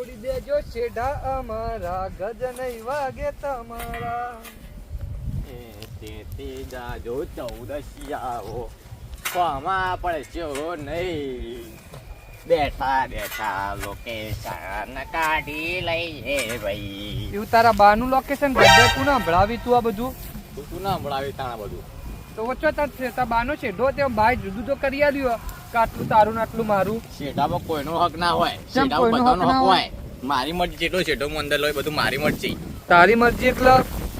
છોડી દેજો શેઢા અમારા ગજ નહીં વાગે તમારા. જો ચૌદશિયાઓ કોમાં પડશો નહીં. બેઠા બેઠા લોકેશન કાઢી લઈએ ભાઈ. એવું તારા બાનું લોકેશન ગઢે તું ના ભળાવી તું આ બધું? તું ના ભણાવી તાણા બધું. તો વચ્ચે તાર છે તાર બાનો શેઢો તે ભાઈ જુદું તો કરી આલ્યો. આટલું તારું ને આટલું મારું. શેઢામાં કોઈનો હક ના હોય. શેઢામાં બધાનો હક હોય? હોય. મારી મરજી જેટલો શેઢો હું અંદર લોય બધું મારી મરજી. તારી મરજી એટલે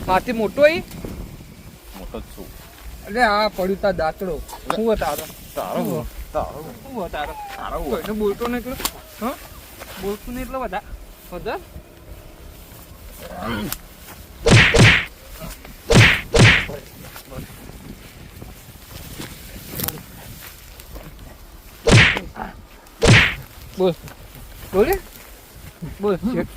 માથી મોટો હોય મોટો જ છું. અરે આ પડ્યું તા દાંતડો. શું હોય તારો? તારો તારો હોય તારો? તારો કોઈને બોલતો નહીં એટલો? હા? બોલતું નહીં એટલો બધા? બધા? બોલ. બોલ. બોલ શેઠ.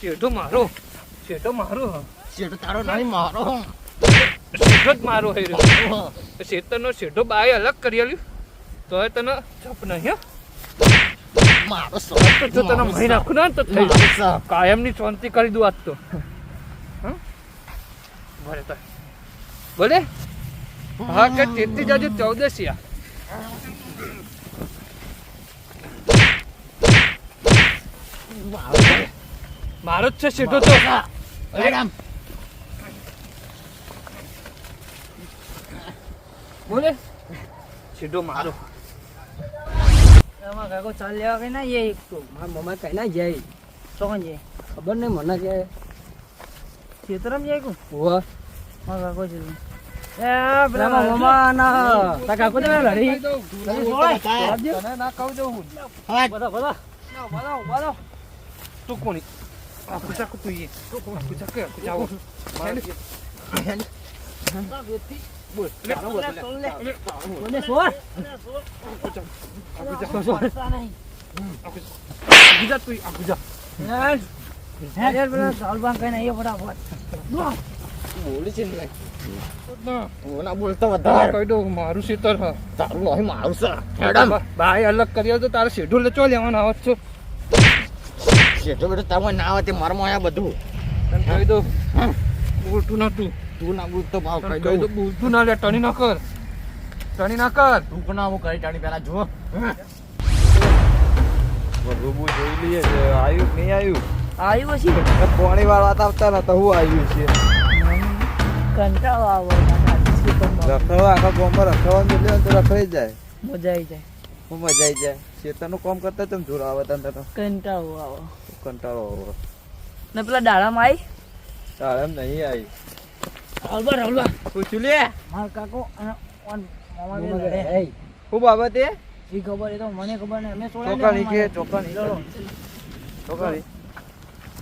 શેઠો મારો. શેઠો મારો. શેઢો તારો નહીં મારો. શેઠો જ મારો હે શેતરનો શેઠો બાય અલગ કરી આલ્યું. તો તને જપ નહીં મારો હો તો તને મહી નાખું ને તો થઈ. કાયમની શાંતિ કરી દઉં આજ તો. હા ભલે તો બોલે? હા કે તેથી જાજો ચૌદસિયા મારો જ છે સીધો તો. મેડમ બોલે? સીધો મારો. એમાં કાકો ચાલ લેવા કઈ ના એક તો મારા મમ્મા કઈ ના જાય. ચોકન જાય? ખબર નહીં મને કે. ખેતરમ જાય કુ હોવા. મારા કાકો છે એ પેલા મારા મમ્મા ના તારા કાકો તો લડી. લડી સોળાય. આપજે. તને બોલ છે ને. ના બોલતો તારે વધારે કહી દઉં મારું શીતળ હા. તારું નહીં મારું છે. મેડમ ભાઈ અલગ કરી તો તારે શેઢું આવત છો. તમે ના આવે તે મારમાં આયા બધું. તને કહી દઉં બોલતું ના તું તું ના બોલતો ભાવ કહી કહી દઉં દઉં. બોલતું ના લે ટણી ના કર. ટણી ના કર. તું પણ આવું કરી ટાણી પેલા જુઓ. રૂબુ જોઈ લઈએ છે. આવ્યું નહીં આવ્યું આવ્યું પછી પાણી વાળા આવતા નતા હું આવ્યું છે? કંટાળો આવો ખેતરમાં. રખડવા આખા ગામમાં રખડવાનું એટલે તો રખડી જાય. મજા આવી જાય. હું મજા આવી જાય. ખેતરનું કામ કરતા તમે જોર આવે તને તો કંટાળો આવો. કંટાળો આવો. ને પેલા દાડામાં આવી એમ નહીં આવી હલવા હલવા. પૂછ્યું લે. માર કાકો અને ઓન મામા બે લડે. હું બાબતે ઈ ખબર એ તો મને ખબર નહીં. અમે સોળા ચોકાણી ને કે. ચોકાણી. ચોકાણી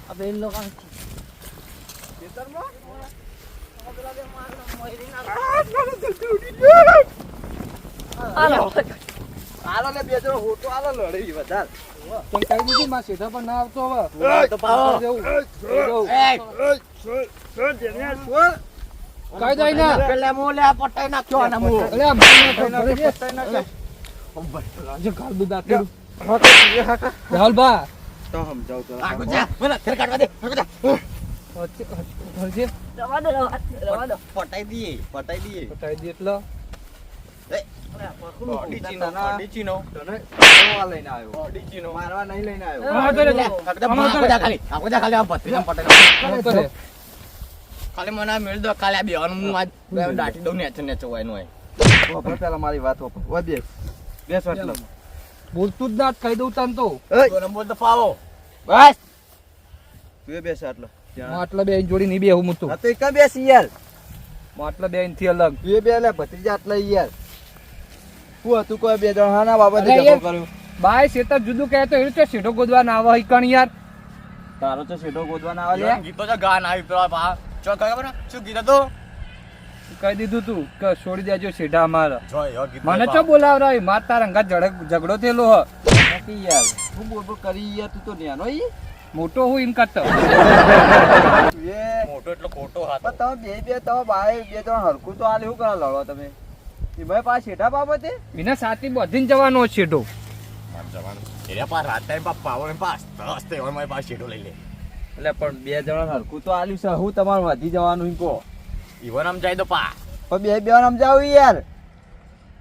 આ પેલી લોકો. હાલો. આલો લે બે જણો હોટો આલો લડી વધારે તને કહી દીધું મારા શેઠા પણ ના આવતો હવે તો પાવો જવું. એ દઈ ના પેલા મો લે પટાઈ નાખ્યો આના મો અલે આ ભાઈને રાજે ગાલ બુદા તેડું. રાહુલ બા તો સમજાવ તો આગળ જા મને ખેલ કાઢવા દે આગળ જા હરજે, હરજે. રવા દો રવા દો, રવા દો. પટાઈ દઈએ પટાઈ દઈએ. એટલે? ડીચીનો ડીચીનો તને. કેવા લઈને આવ્યો. ડીચીનો મારવા નહીં લઈને આવ્યો. હા, તો લે. આગળ જા ખાલી ખાલી. ખાલી મને મેળ દો કાલે આ બેવાનું હું આજ દાટી દઉં ને ને ચવાયનું હોય. વપર પેલા મારી વાત વપર બેસ બેસ બોલતું જ ના જ કહી દઉં તને તો. બોલ તો પાવો બસ. તું બેસ આટલો માટલા બે જોડી નહીં બેહું હું તો તો એક બેસ યાર? માટલા બેથી અલગ. એ બે લે ભત્રીજા આટલા યાર. હું હતું કોઈ બે જણ હાના બાબતે ઝઘડો કર્યો. બાય શેતર જુદું કહે તો એ શેઠો ગોદવા ના આવે કણ યાર? તારો તો સીધો ગોદવા ના આવે ગીતો છે ગાન આવી પેલા બા. ચો ખબર શું ગીતો તો કહી દીધું તું કે છોડી દેજો શેઠા અમારા. મને ચો બોલાવરા માર તારા અંગા ઝઘડો થયેલો હ. યાર હું બોલ બોલ કરી યાર તું તો નેનો ઈ. મોટો હું એમ કરતો. મોટો એટલો ખોટો હાથ. તમે બે બે તમે બાય બે ત્રણ હરખું તો આલે શું કરા લડો તમે? એ ભાઈ પા શેઠા બાબતે વિના સાથી બધીને જવાનો છે તો મારે જવાનું. પાસ રાત ટાઈમ પાસ પાવર પાસ દસ મારી પાસે શેઠો લઈ લે. એટલે પણ બે જણા હરખું તો આલ્યું છે. હું તમારે વધી જવાનું કહો. ઈવન આમ તો પા. પણ બે બે આમ યાર.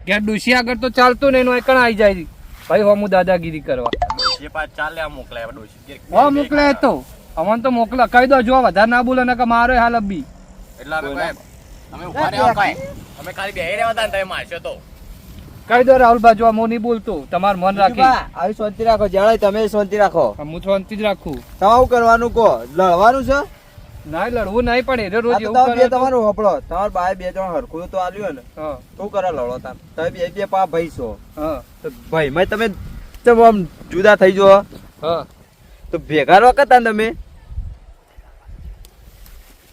કે ડુસી આગળ તો ચાલતું નહીં નો એકણ આવી જાય. ભાઈ હું દાદાગીરી કરવા. ડોશી પાસ ચાલે મોકલે ડોશી હો મોકલે તો. અમન તો મોકલા. કહી દો જો વધારે ના બોલે ને કે મારો હાલ અબ્બી એટલે અમે અમે ઊભા રહ્યા કહે અમે ખાલી બેહી રહ્યા હતા ને તમે મારશો તો. કહી દો રાહુલ બાજુ હું નહીં બોલતો. તમાર મન રાખી. આવી શાંતિ રાખો. જણાય તમે શાંતિ રાખો. હું શાંતિ જ રાખું. તમારું કરવાનું કહો. લડવાનું છે? ના લડવું નહીં પણ એને રોજ એવું બે કરે તમારો તમારું તમાર બાય બે જણ હરખું તો આલ્યું ને. હા. શું કરે લડો તાર તમે બે બે પા ભાઈ છો. હા. તો ભાઈ મેં તમે ચમ આમ જુદા થઈ જો હા. તો ભેગા રહો કતા તમે?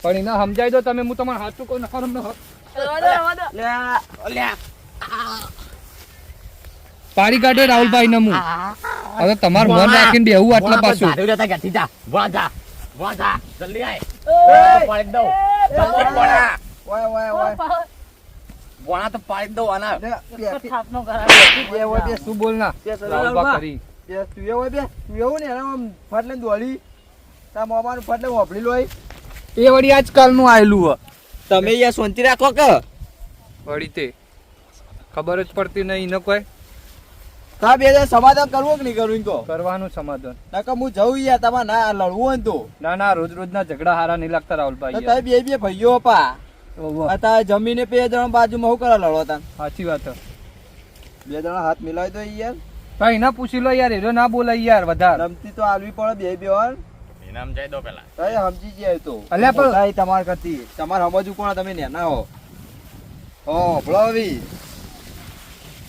પણ એને સમજાઈ દો તમે હું તમારે હાથું કોઈ નખર પાડી કાઢે રાહુલભાઈ નમું હવે તમારું મન રાખીને બેહું આટલા પાછું. જલ્દી આય. પાડી દઉં. ઓય ઓય ઓય. તો પાડી દો આના થાપનો કરાવે બે, શું બોલ ના. બે, કરી. બે, તું એ હોય બે, તું એવું ને એના આમ ફાટલે દોડી. તા મોમાનું ફાટલે વાપરી લોય. એ વળી આજકાલનું આયેલું તમે યાર સોંતી રાખો કે? વળી તે. ખબર જ પડતી નહીં ન કોઈ. તા બે જણ સમાધાન કરવું કે નહીં કરવું તો? કરવાનું સમાધાન. નકર હું જઉં યાર તમારે ના લડવું હોય ને તો. ના ના રોજ રોજ ના ઝઘડા હારા નહીં લાગતા રાહુલભાઈ તમે બે બે ભાઈઓ પા. અત્યારે જમીને બે જણ બાજુમાં હું કરે લડો તા સાચી વાત બે જણા હાથ મિલાવી દો યાર. ભાઈ ના પૂછી લો યાર એરો ના બોલાય યાર વધારે. રમતી તો આલવી પડે બે બે વાર. ઇનામ જાય દો પેલા. અરે સમજી જાય તો. અલ્યા પણ- ભાઈ તમાર કરતી. તમારે સમજવું કોણ તમે નેના હો. હો ભળાવી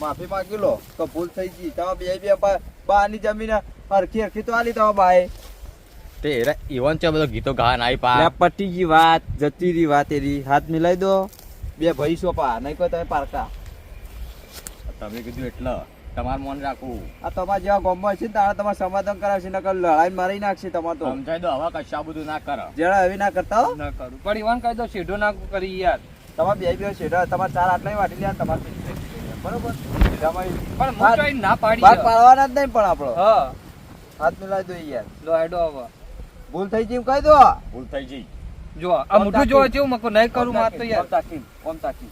માફી માંગી લો તો ભૂલ થઈ ગઈ. તમે બે બે બા- બાની જમીન હરખી હરખી તો આલી તમે બાએ તે ઈવન છે બધો ગીતો ગા નાઈ પા. પટી ગઈ વાત જતી રી વાત એરી. હાથ મિલાઈ દો. બે ભાઈ છો પા નહીં કોઈ તમે પારકા. તમે કીધું એટલે તમારું મન રાખવું આ તમારા જેવા ગામમાં છે તારે તમારે સમાધાન કરાવશે નકર લડાઈ મારી નાખશે તમારે તો. સમજાય દો હવે કશા બધું ના કરો. જરા હવે ના કરતા હો. ના કરું. પણ ઈવન કહી દો શેઢો ના કરી યાર. તમારે બે બે શેઢો તમારે ચાર આટલા વાટી લે તમારે. બરોબર? પણ હું ના પાડી પાડવાના જ નહીં પણ આપણો હા. હાથ મિલાઈ દો યાર. લો હેડો હવે. ભૂલ થઈ ગઈ કહી દો. ભૂલ થઈ જઈ જો આ મોઢું જોવા જેવું મકો નહીં કરું માર તો યાર. ઓમ તાકી? ઓમ તાકી?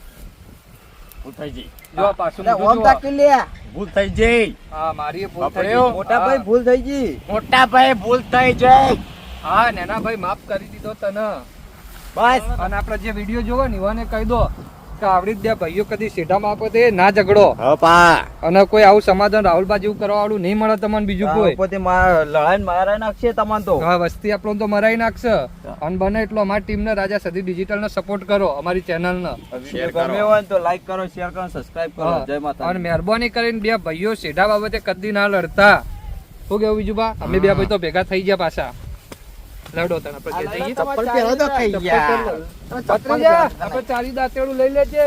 ભૂલ થઈ જઈ જો પાછું મોઢું ઓમ જો. તાકી લે. ભૂલ થઈ જઈ હા મારી ભૂલ થઈ ગઈ. મોટા ભાઈ ભૂલ થઈ ગઈ. મોટા ભાઈ ભૂલ થઈ જઈ હા નેના ભાઈ માફ કરી દીધો તને. બસ. અને આપણે જે વીડિયો જોવો ને ઈવાને કહી દો. આવડી જ ભાઈઓ કદી સીધામાં આપો તે ના ઝઘડો. અને કોઈ આવું સમાધાન રાહુલબા જેવું કરવા વાળું નહીં મળે તમને બીજું કોઈ. પોતે લડાઈને નાખશે તમારે તો. હા વસ્તી આપણો તો મરાઈ નાખશે. અને બને એટલો અમારી ટીમને રાજા સદી ડિજિટલ ને સપોર્ટ કરો અમારી ચેનલ ને ગમે હોય તો લાઈક કરો શેર કરો સબસ્ક્રાઇબ કરો. જય માતા અને મહેરબાની કરીને બે ભાઈઓ સીધા બાબતે કદી ના લડતા. શું કેવું બીજું બા? અમે બે ભાઈ તો ભેગા થઈ ગયા પાછા. લડો તને આપણે જઈએ ચપ્પલ પહેરો તો કઈ યાર ભત્રીજા, આપણે ચાલી દાંતેડું લઈ લેજે.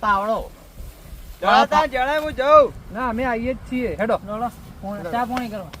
પાવડો. હું જાઉં. ના અમે આવીએ જ છીએ. હેડો. ચા પાણી કરવા.